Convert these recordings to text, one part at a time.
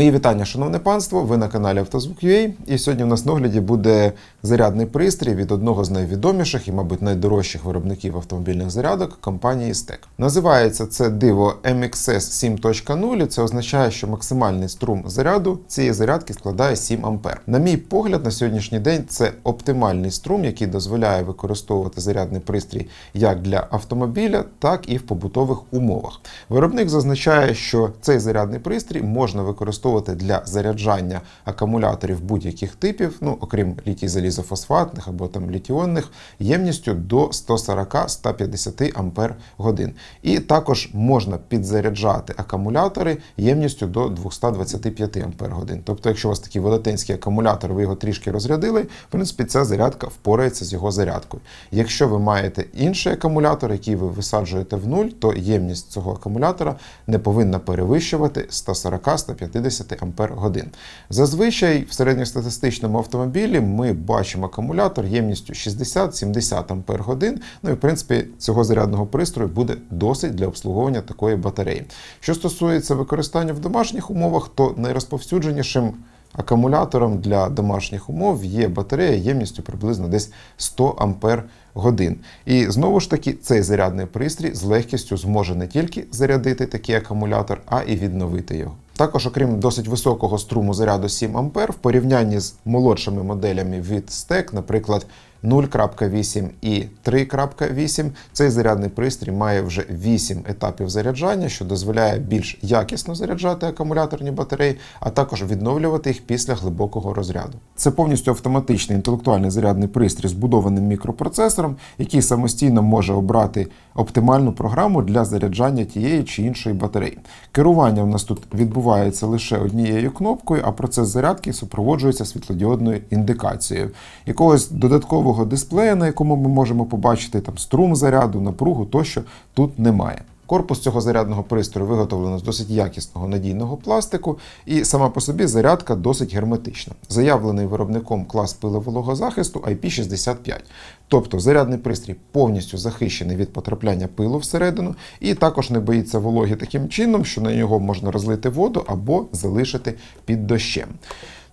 Мої вітання, шановне панство. Ви на каналі Автозвук.ua і сьогодні у нас на огляді буде зарядний пристрій від одного з найвідоміших і, мабуть, найдорожчих виробників автомобільних зарядок компанії STEC. Називається це диво MXS 7.0. і Це означає, що максимальний струм заряду цієї зарядки складає 7 А. На мій погляд, на сьогоднішній день це оптимальний струм, який дозволяє використовувати зарядний пристрій як для автомобіля, так і в побутових умовах. Виробник зазначає, що цей зарядний пристрій можна використовувати для заряджання акумуляторів будь-яких типів, ну окрім літій залізофосфатних або там літіонних, ємністю до 140-150 Ампер годин. І також можна підзаряджати акумулятори ємністю до 225 Ампер годин. Тобто, якщо у вас такий велетенський акумулятор, ви його трішки розрядили, в принципі, ця зарядка впорається з його зарядкою. Якщо ви маєте інший акумулятор, який ви висаджуєте в нуль, то ємність цього акумулятора не повинна перевищувати 140-150 Ампер годин. Зазвичай в середньостатистичному автомобілі ми бачимо акумулятор ємністю 60-70 Ампер годин. Ну і в принципі цього зарядного пристрою буде досить для обслуговування такої батареї. Що стосується використання в домашніх умовах, то найрозповсюдженішим Акумулятором для домашніх умов є батарея ємністю приблизно десь 100 Ампер годин. І знову ж таки, цей зарядний пристрій з легкістю зможе не тільки зарядити такий акумулятор, а і відновити його. Також, окрім досить високого струму заряду 7 А, в порівнянні з молодшими моделями від STEC, наприклад, 0.8 і 3.8, цей зарядний пристрій має вже 8 етапів заряджання, що дозволяє більш якісно заряджати акумуляторні батареї, а також відновлювати їх після глибокого розряду. Це повністю автоматичний інтелектуальний зарядний пристрій з мікропроцесором, який самостійно може обрати оптимальну програму для заряджання тієї чи іншої батареї. Керування в нас тут відбувається лише однією кнопкою, а процес зарядки супроводжується світлодіодною індикацією. Якогось додаткового дисплея, на якому ми можемо побачити там струм заряду, напругу тощо тут немає. Корпус цього зарядного пристрою виготовлено з досить якісного надійного пластику, і сама по собі зарядка досить герметична. Заявлений виробником клас пилового захисту IP65. Тобто зарядний пристрій повністю захищений від потрапляння пилу всередину, і також не боїться вологи таким чином, що на нього можна розлити воду або залишити під дощем.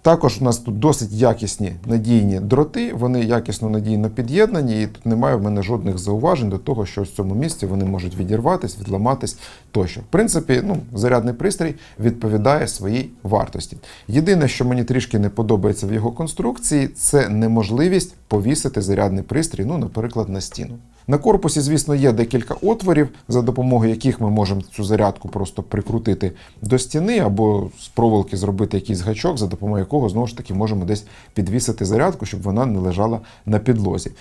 Також у нас тут досить якісні надійні дроти, вони якісно надійно під'єднані, і тут немає в мене жодних зауважень до того, що в цьому місці вони можуть відірватися, відламатись тощо. В принципі, ну, зарядний пристрій відповідає своїй вартості. Єдине, що мені трішки не подобається в його конструкції, це неможливість повісити зарядний пристрій, ну, наприклад, на стіну. На корпусі, звісно, є декілька отворів, за допомогою яких ми можемо цю зарядку просто прикрутити до стіни, або з проволоки зробити якийсь гачок, за допомогою якого знову ж таки можемо десь підвісити зарядку, щоб вона не лежала на підлозі.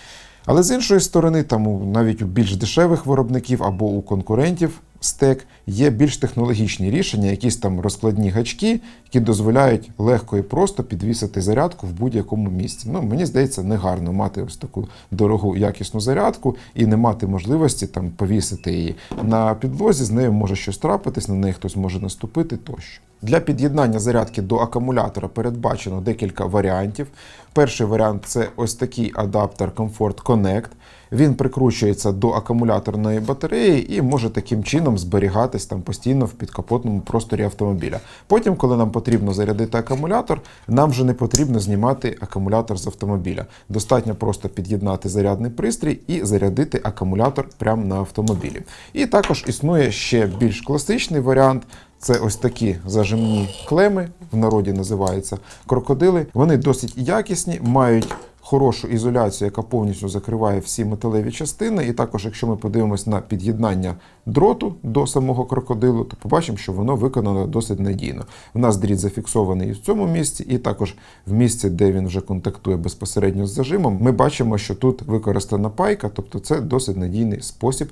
Але з іншої сторони, там навіть у більш дешевих виробників або у конкурентів стек є більш технологічні рішення, якісь там розкладні гачки, які дозволяють легко і просто підвісити зарядку в будь-якому місці. Ну, мені здається, негарно мати ось таку дорогу якісну зарядку і не мати можливості там повісити її на підлозі. З нею може щось трапитись, на неї хтось може наступити тощо. Для під'єднання зарядки до акумулятора передбачено декілька варіантів. Перший варіант це ось такий адаптер Comfort Connect. Він прикручується до акумуляторної батареї і може таким чином зберігатись там постійно в підкапотному просторі автомобіля. Потім, коли нам потрібно зарядити акумулятор, нам вже не потрібно знімати акумулятор з автомобіля. Достатньо просто під'єднати зарядний пристрій і зарядити акумулятор прямо на автомобілі. І також існує ще більш класичний варіант. Це ось такі зажимні клеми, в народі називаються крокодили. Вони досить якісні, мають хорошу ізоляцію, яка повністю закриває всі металеві частини. І також, якщо ми подивимось на під'єднання дроту до самого крокодилу, то побачимо, що воно виконано досить надійно. У нас дріт зафіксований і в цьому місці, і також в місці, де він вже контактує безпосередньо з зажимом. Ми бачимо, що тут використана пайка, тобто це досить надійний спосіб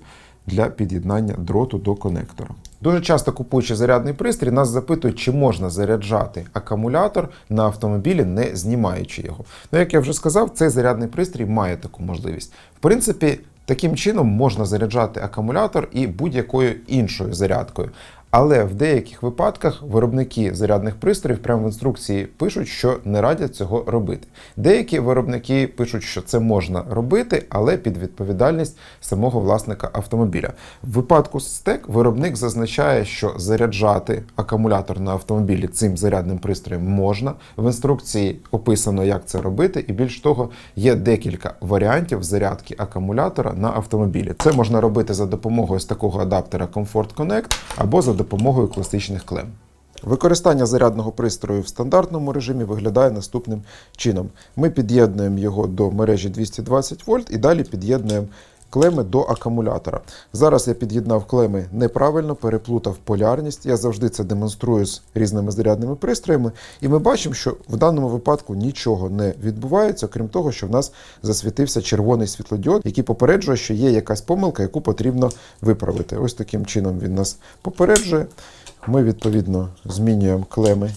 для під'єднання дроту до конектора. Дуже часто купуючи зарядний пристрій, нас запитують, чи можна заряджати акумулятор на автомобілі, не знімаючи його. Ну, як я вже сказав, цей зарядний пристрій має таку можливість. В принципі, таким чином можна заряджати акумулятор і будь-якою іншою зарядкою. Але в деяких випадках виробники зарядних пристроїв прямо в інструкції пишуть, що не радять цього робити. Деякі виробники пишуть, що це можна робити, але під відповідальність самого власника автомобіля. В випадку стек виробник зазначає, що заряджати акумулятор на автомобілі цим зарядним пристроєм можна. В інструкції описано, як це робити, і більш того, є декілька варіантів зарядки акумулятора на автомобілі. Це можна робити за допомогою ось такого адаптера Comfort Connect або за допомогою класичних клем. Використання зарядного пристрою в стандартному режимі виглядає наступним чином. Ми під'єднуємо його до мережі 220 вольт і далі під'єднуємо клеми до акумулятора. Зараз я під'єднав клеми неправильно, переплутав полярність. Я завжди це демонструю з різними зарядними пристроями. І ми бачимо, що в даному випадку нічого не відбувається, крім того, що в нас засвітився червоний світлодіод, який попереджує, що є якась помилка, яку потрібно виправити. Ось таким чином він нас попереджує. Ми відповідно змінюємо клеми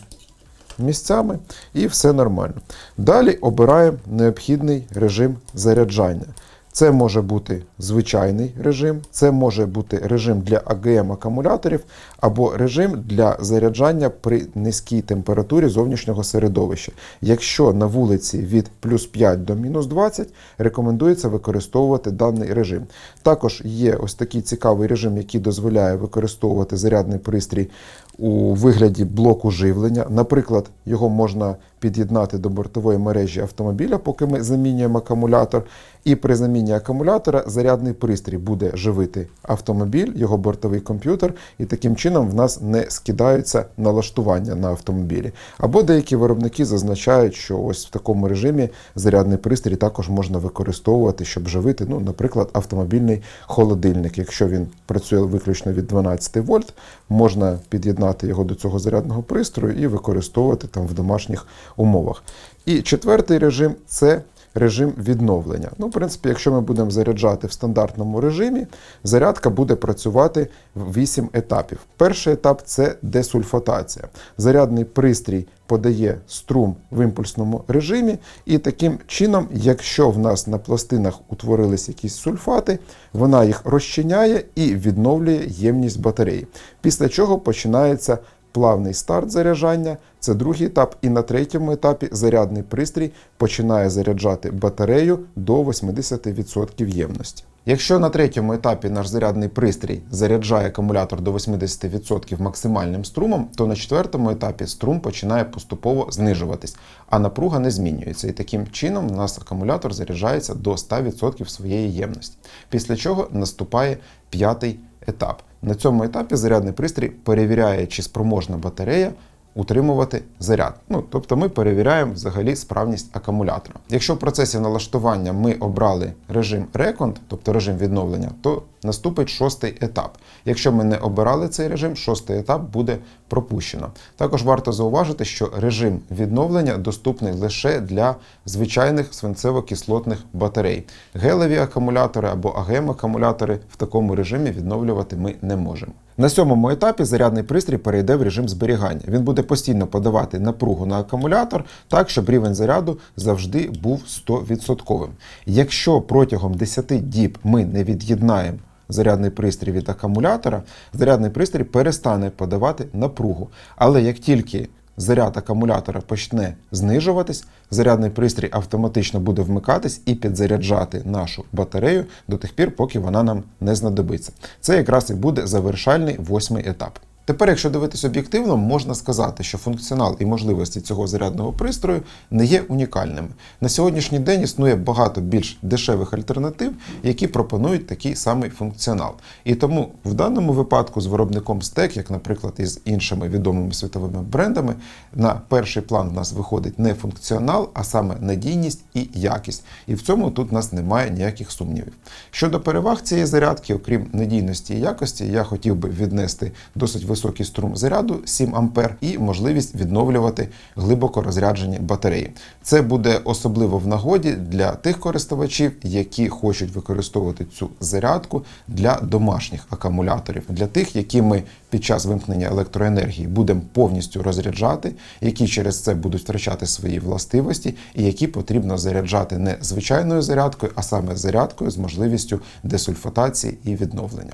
місцями і все нормально. Далі обираємо необхідний режим заряджання. Це може бути звичайний режим, це може бути режим для АГМ акумуляторів або режим для заряджання при низькій температурі зовнішнього середовища. Якщо на вулиці від плюс 5 до мінус 20, рекомендується використовувати даний режим. Також є ось такий цікавий режим, який дозволяє використовувати зарядний пристрій у вигляді блоку живлення. Наприклад, його можна під'єднати до бортової мережі автомобіля, поки ми замінюємо акумулятор. І при заміні акумулятора зарядний пристрій буде живити автомобіль, його бортовий комп'ютер, і таким чином в нас не скидаються налаштування на автомобілі. Або деякі виробники зазначають, що ось в такому режимі зарядний пристрій також можна використовувати, щоб живити, ну, наприклад, автомобільний холодильник. Якщо він працює виключно від 12 вольт, можна під'єднати його до цього зарядного пристрою і використовувати там в домашніх умовах. І четвертий режим це режим відновлення. Ну, в принципі, якщо ми будемо заряджати в стандартному режимі, зарядка буде працювати в 8 етапів. Перший етап це десульфатація. Зарядний пристрій подає струм в імпульсному режимі, і таким чином, якщо в нас на пластинах утворились якісь сульфати, вона їх розчиняє і відновлює ємність батареї. Після чого починається плавний старт заряджання, це другий етап. І на третьому етапі зарядний пристрій починає заряджати батарею до 80% ємності. Якщо на третьому етапі наш зарядний пристрій заряджає акумулятор до 80% максимальним струмом, то на четвертому етапі струм починає поступово знижуватись, а напруга не змінюється. І таким чином у нас акумулятор заряджається до 100% своєї ємності. Після чого наступає п'ятий етап. На цьому етапі зарядний пристрій перевіряє, чи спроможна батарея утримувати заряд. Ну, тобто ми перевіряємо взагалі справність акумулятора. Якщо в процесі налаштування ми обрали режим Recont, тобто режим відновлення, то наступить шостий етап. Якщо ми не обирали цей режим, шостий етап буде пропущено. Також варто зауважити, що режим відновлення доступний лише для звичайних свинцево-кислотних батарей. Гелеві акумулятори або АГМ-акумулятори в такому режимі відновлювати ми не можемо. На сьомому етапі зарядний пристрій перейде в режим зберігання. Він буде постійно подавати напругу на акумулятор так, щоб рівень заряду завжди був 100%. Якщо протягом 10 діб ми не від'єднаємо зарядний пристрій від акумулятора, зарядний пристрій перестане подавати напругу. Але як тільки заряд акумулятора почне знижуватись, зарядний пристрій автоматично буде вмикатись і підзаряджати нашу батарею до тих пір, поки вона нам не знадобиться. Це якраз і буде завершальний восьмий етап. Тепер, якщо дивитись об'єктивно, можна сказати, що функціонал і можливості цього зарядного пристрою не є унікальними. На сьогоднішній день існує багато більш дешевих альтернатив, які пропонують такий самий функціонал. І тому в даному випадку з виробником стек, як, наприклад, із іншими відомими світовими брендами, на перший план в нас виходить не функціонал, а саме надійність і якість. І в цьому тут у нас немає ніяких сумнівів. Щодо переваг цієї зарядки, окрім надійності і якості, я хотів би віднести досить високий струм заряду 7 А і можливість відновлювати глибоко розряджені батареї. Це буде особливо в нагоді для тих користувачів, які хочуть використовувати цю зарядку для домашніх акумуляторів, для тих, які ми під час вимкнення електроенергії будемо повністю розряджати, які через це будуть втрачати свої властивості, і які потрібно заряджати не звичайною зарядкою, а саме зарядкою з можливістю десульфатації і відновлення.